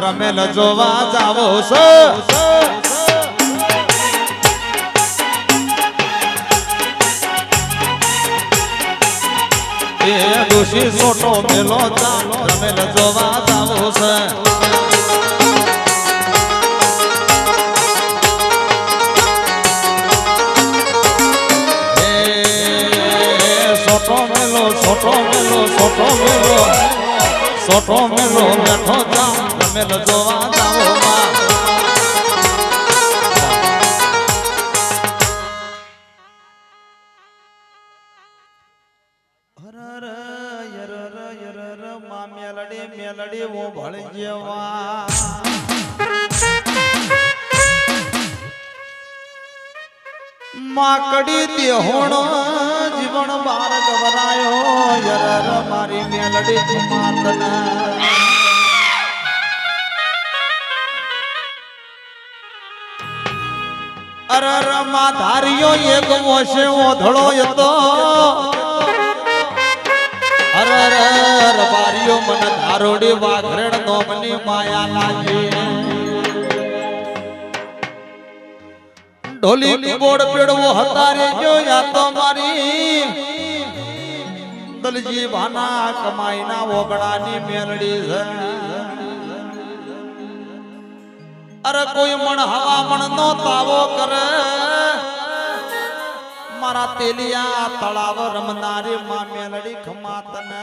રમેલ જોવા જાવો છો. એ ડોશી સોટો મેલો રમેલ જોવા જાવો છે. સોટો મેલો સોટો મેલો સોટો મેલો સોટો મેલો, બેઠો જામ રમેલ જોવા જાવો મેલડી મેલડી ઓ ભળી જેવા માકડી દેહોણ જીવન બાર ગવરાયો યર મારી મેલડી તું માતના. માં ધાર્યો એક વોશે ઓધળો હતો. અરર બારીઓ મન ધારોડી વાઘરડ નોમની માયા લાગી. ઢોલી કીબોર્ડ પેડવો હતા રે જો યા તો મારી. દલજી ભાના કમાઈના ઓગણાની મેલડી છે. અરે કોઈ મણ હવામણ નો તાવો કરે. મારા તેલિયા તળાવ રમનારી માં મેલડી ખમાતના.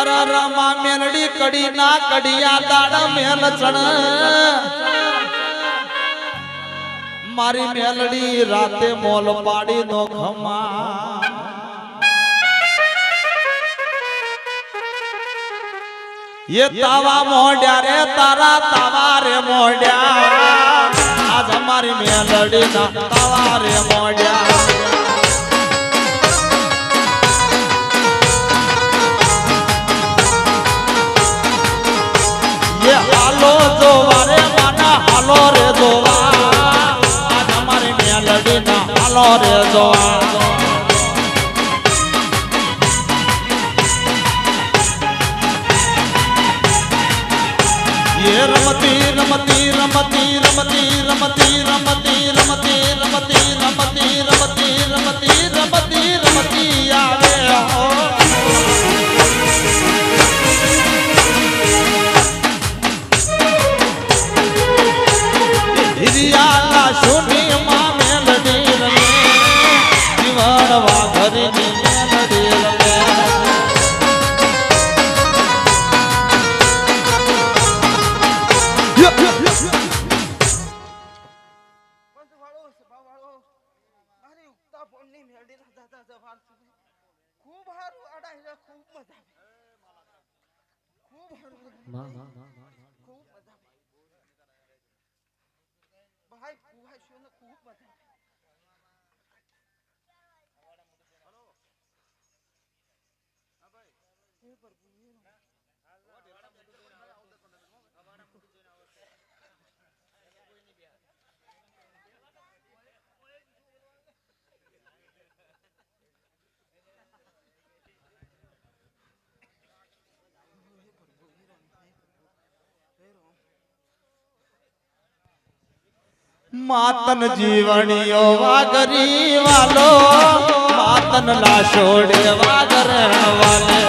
અરે રમા મેલડી કડી ના કડિયા દાડા મેલ ચણ. મારી મેલડી રાતે મોલ પાડી નો ખમા. ये तावा मोड्या रे तारा तावा रे मोड्या आज हमारी लडी ना तावा रे मोड्या ये हालो जोवा रे माना हालो रे जोवा आज हमारी मेलडी ना हालो रे जोवा రమతి రమతి రమతి రమతి రమతి માતન જીવણીઓ વાગરી વાલો માતન લાશોડે વાગરણ વાલે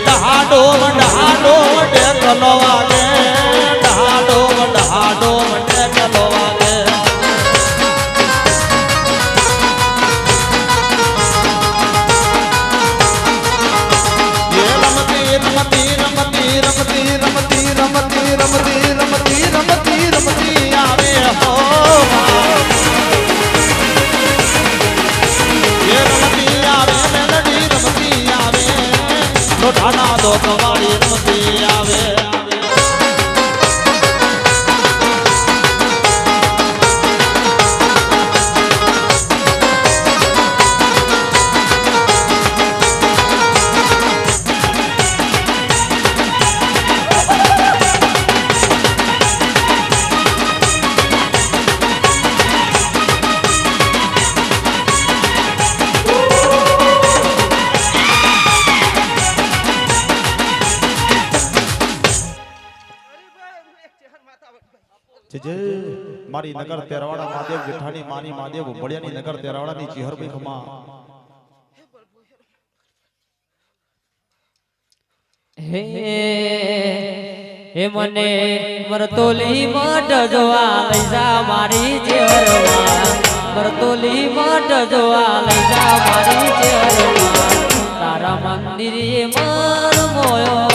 ઢાડો ઢાડો ડેકલો વાગે with it. નગર તેરવાડા મહાદેવ જેઠાણી, માની મહાદેવ બળિયાની નગર તેરવાડાની ચિહરભાઈ ખમા હે મને મરતોલી મટ જોવા લઈ જા મારી ચેહરમાં મરતોલી મટ જોવા લઈ જા મારી ચેહરમાં તારા મંદિરે મર મોયો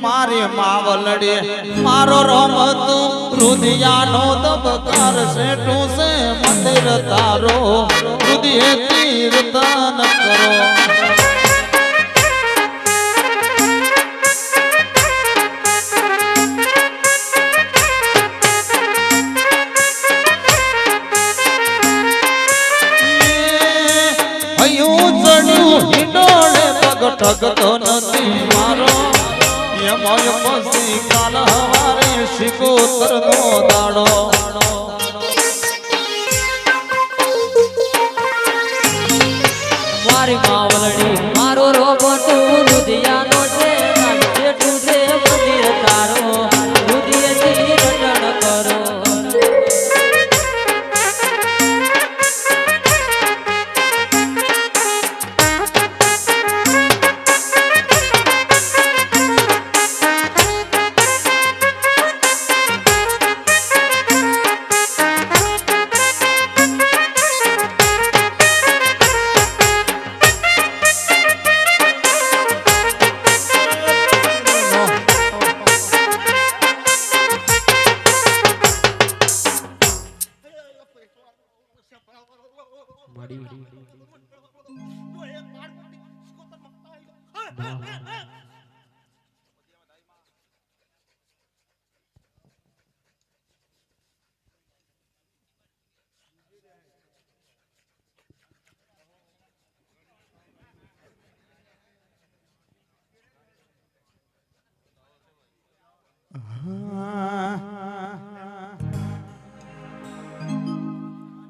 મારી માવલડે. મારો રમત રુધિયાનો દબકાર સેટું છે, મંદિર તારો. રુધિએ કીર્તન કરો. ચડ્યું હિંડોળે યમય પછી કાલ હવારે શિકોતર નો દાડો.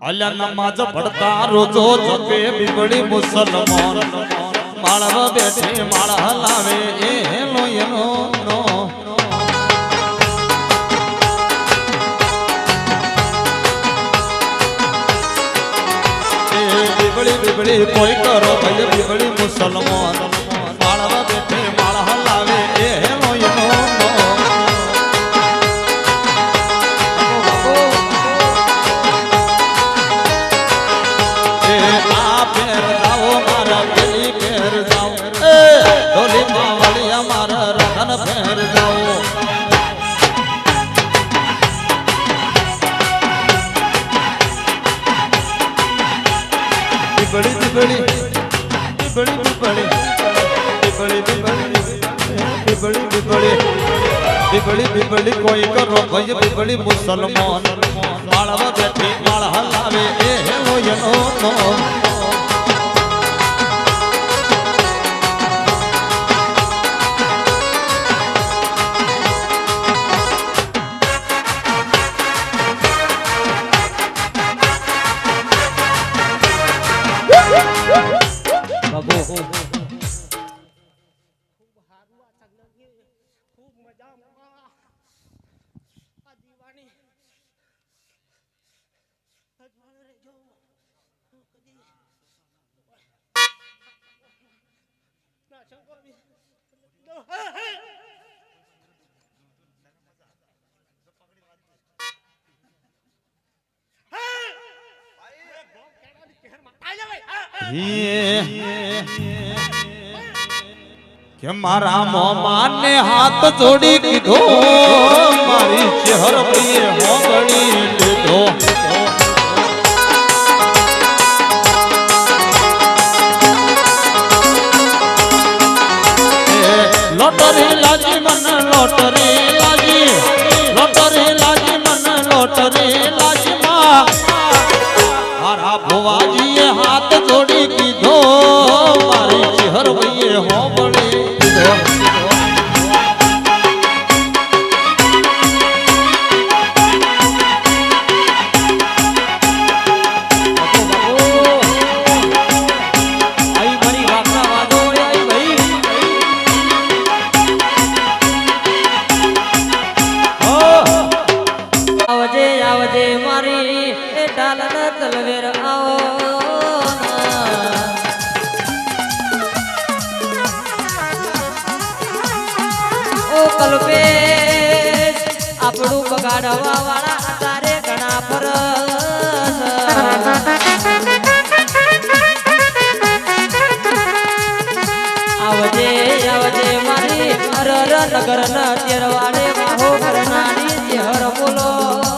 અલ્યા નમાજ પડતા રોજો જોકે બીબડી મુસલમાન. માળવ બેઠી માળ હલાવે એનો એનો નો. એ બીબડી બીબડી કોઈ કરો ભાઈ બીબડી મુસલમાન. બિબળી બિબળી બિબળી બિબળી કોઈ કરો ભાઈ બિબળી મુસલમાન માળવા બેઠી માળ હલાવે એ હેલો યનો કે મારા મોમાન ને હાથ જોડી કીધો મારી ચહેર પ્રિય હોગણી લોટરી લાજી મન લોટરી લાજી લોટરી લાજી ડાલન તલવેર આવો ઓ કલ્પેશ, આપણું બગાડવા વાળા તારે ઘણા તેરવાડે બાહો કરનારી તેહર બોલો.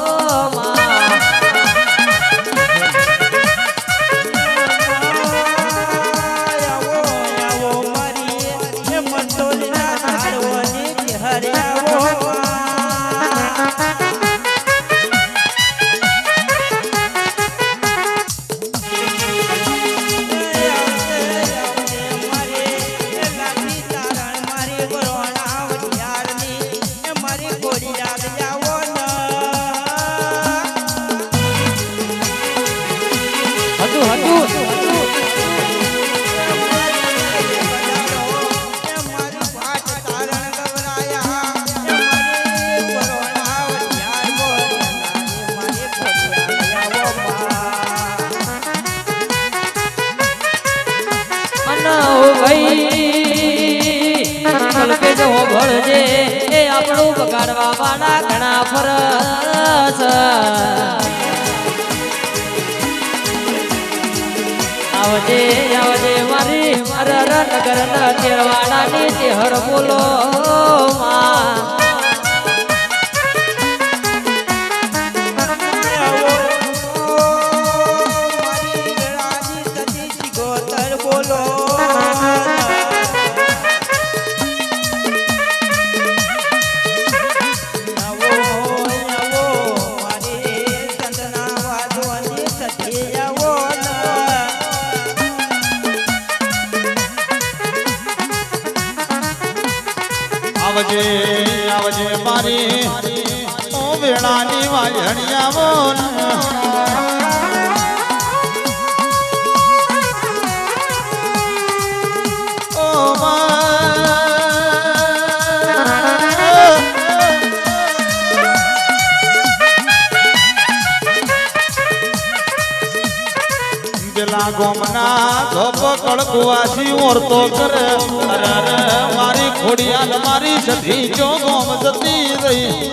સધી જો ગોમ જતી રહી.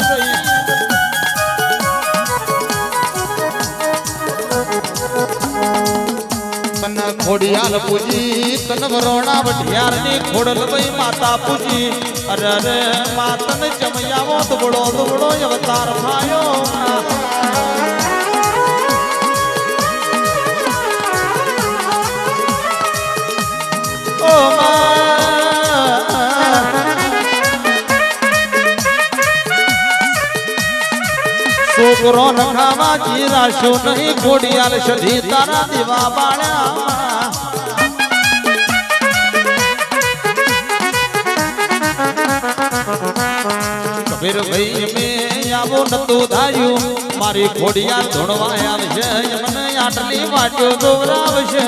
તન ખોડિયાલ પૂજી, તન વરોણા વઢિયારની ખોડલ ભાઈ માતા પૂજી. અરે અરે, માતન જમયાવો દુબળો દુબળો અવતાર થાયો ઓ છોકરો નખાવા જીરાશો નહીં, ઘોડિયાલ સધી તારા દીવા બાળ્યા કબીર ભાઈ, મે આવો નતો ધાર્યું. મારી ઘોડિયા ધૂણવા આવશે મને આટલી વાટ્યો દોરાવશે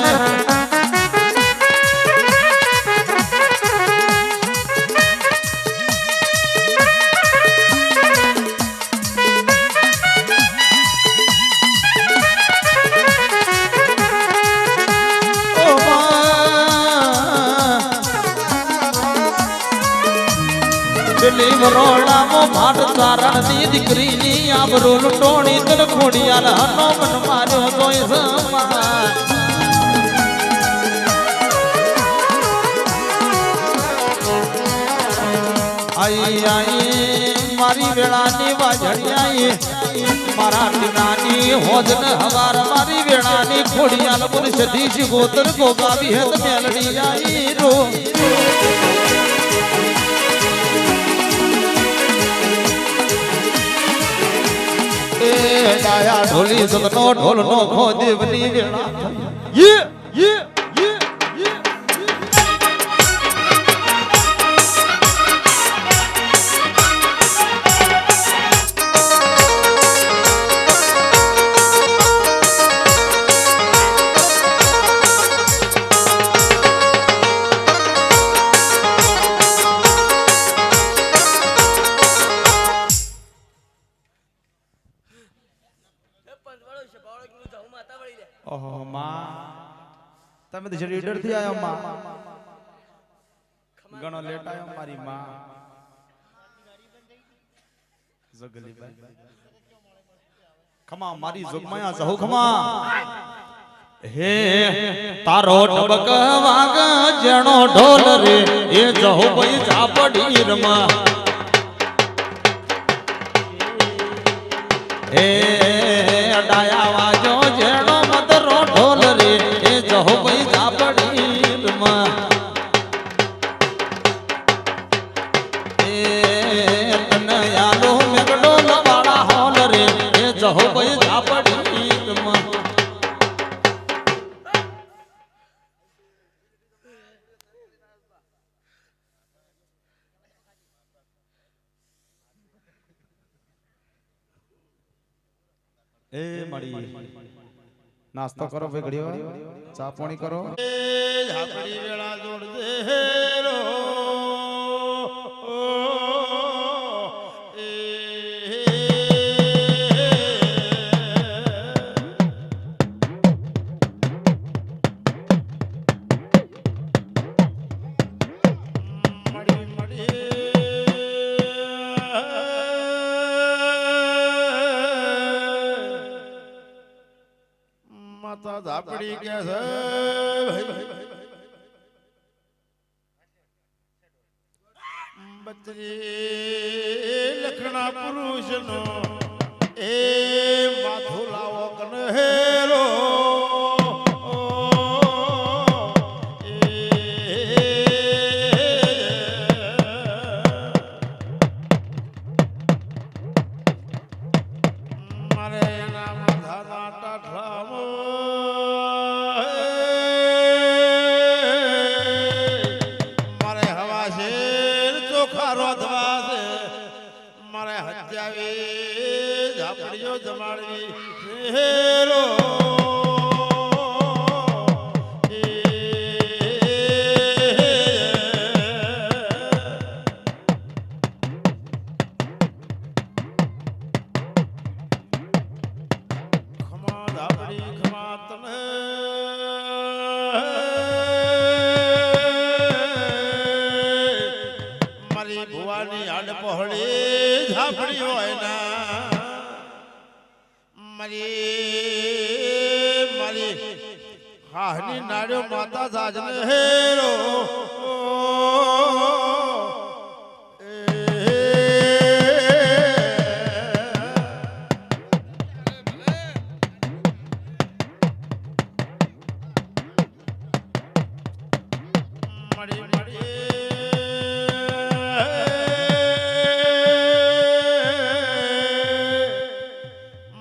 ખોડિયાલ હનો મન માર્યો તોય સમા આઈ આઈ, મારી વેળાની વાજણી મારા ટીનાની હોજન હવાર, મારી વેળાની ખોડિયાલ પુરુષ સતીશ ગોતર ગોગાવી હેત મેલડી આઈ રો એ ડાયા ઢોલી સતનો ઢોલનો ખો દેવની વેળા. યે યે. તો જરી ડરથી આયો માં. ઘણો લેટ આયો મારી માં. જગલીબાઈ ખમા, મારી જોગમાયા જહો ખમા. હે, તારો ટબક વાગ જણો ઢોલ રે, એ જહો ભાઈ ઝાપડી રમા. નાસ્તો કરો ભાઈ ઘડીઓ ચા પાણી કરો. હત્યાવી ઝાપડીઓ જમાડવી. હેરો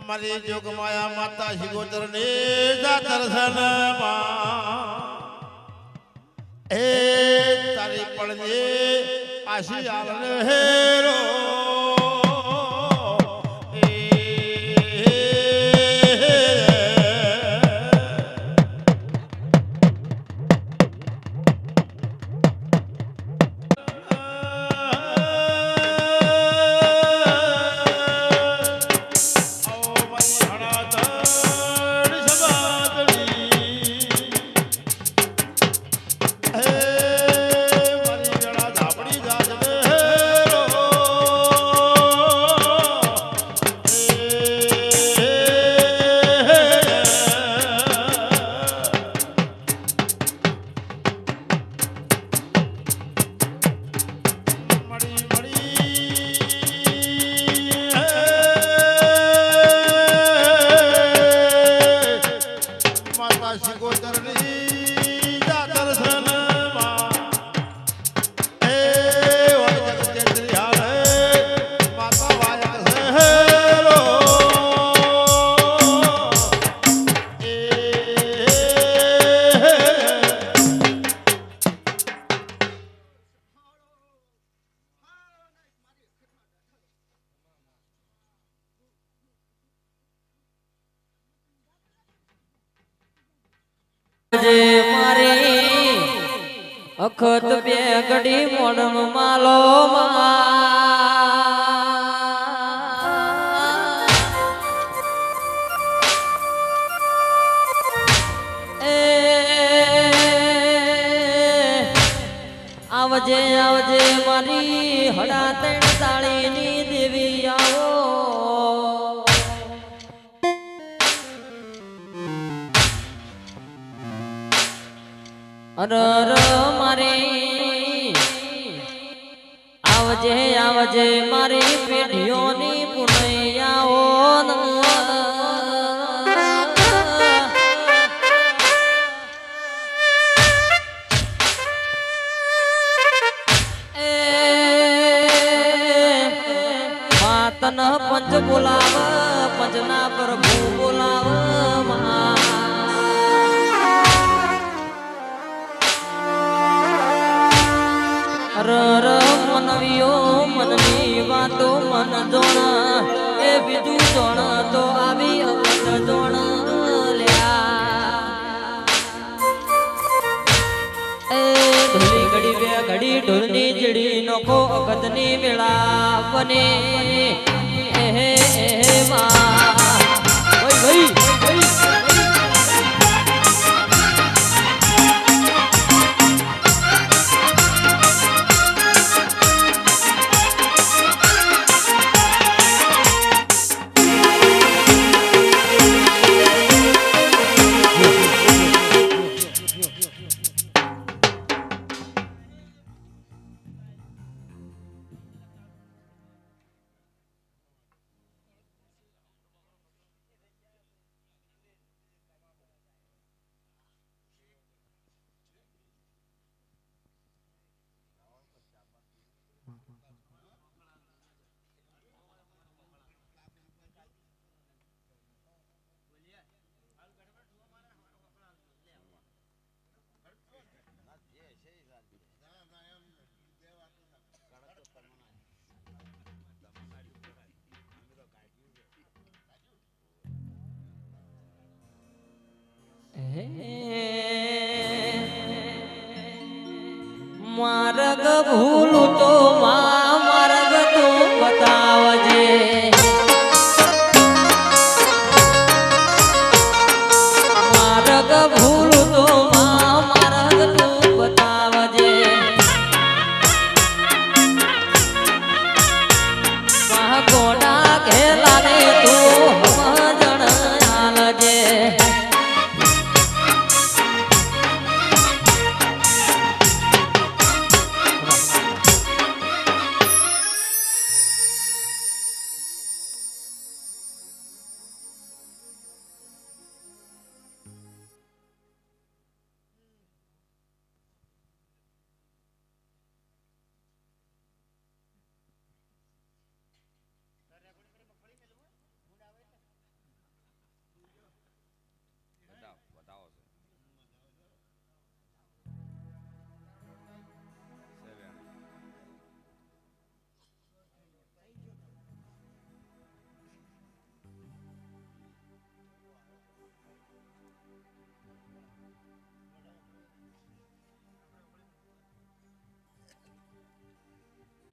મારી જોગમાયા માતા શિગોતર ને દર્શન એ તારી પણ આશી આવે હેરો. અરર રર મનવીઓ, મનની વાતો મન જોણ. એ બીજું જોણ તો આવી અગત જોણ. લ્યા એ ઢોલી ઘડી બે ઘડી ઢોલની જડી નોખો અગતની વેળા બને. એહે માં.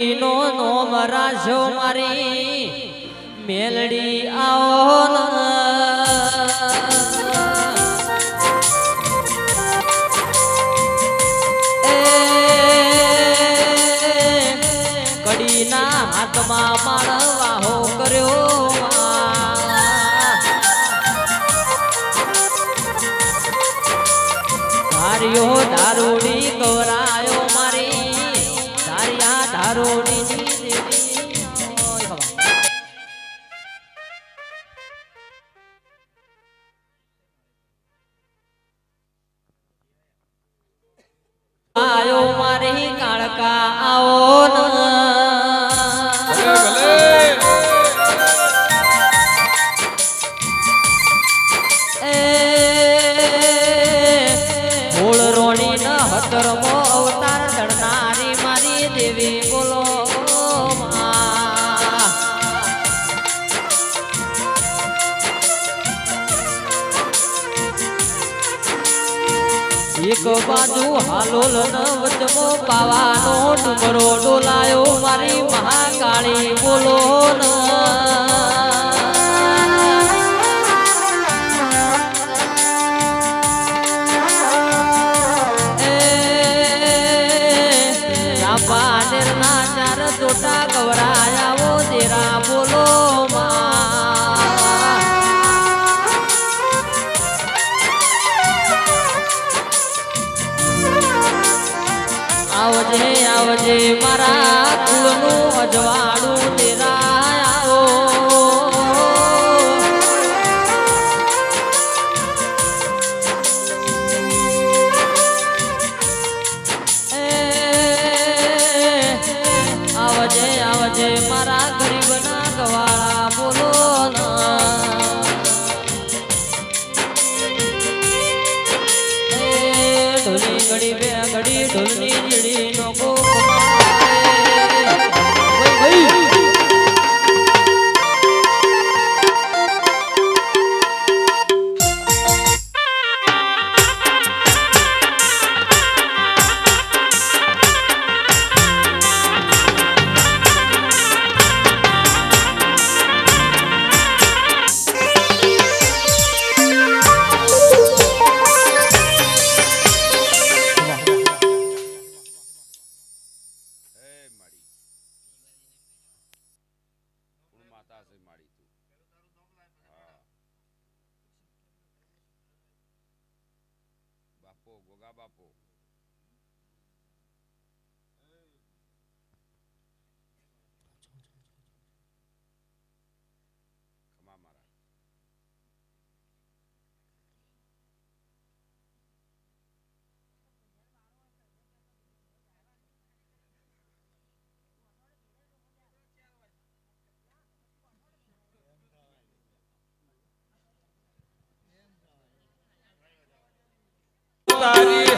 નો નો રાશો મારી મેલડી આવો કડીના હાથમાં માળવાહો કર્યો માં. ધાર્યો દારૂડી હાલોલ નવચમો પાવાનો ડુંગરો ડોલાયો મારી મહાકાળી બોલો ના. આવજે આવજે મારા કુળનું અજવાળું તેરા তারি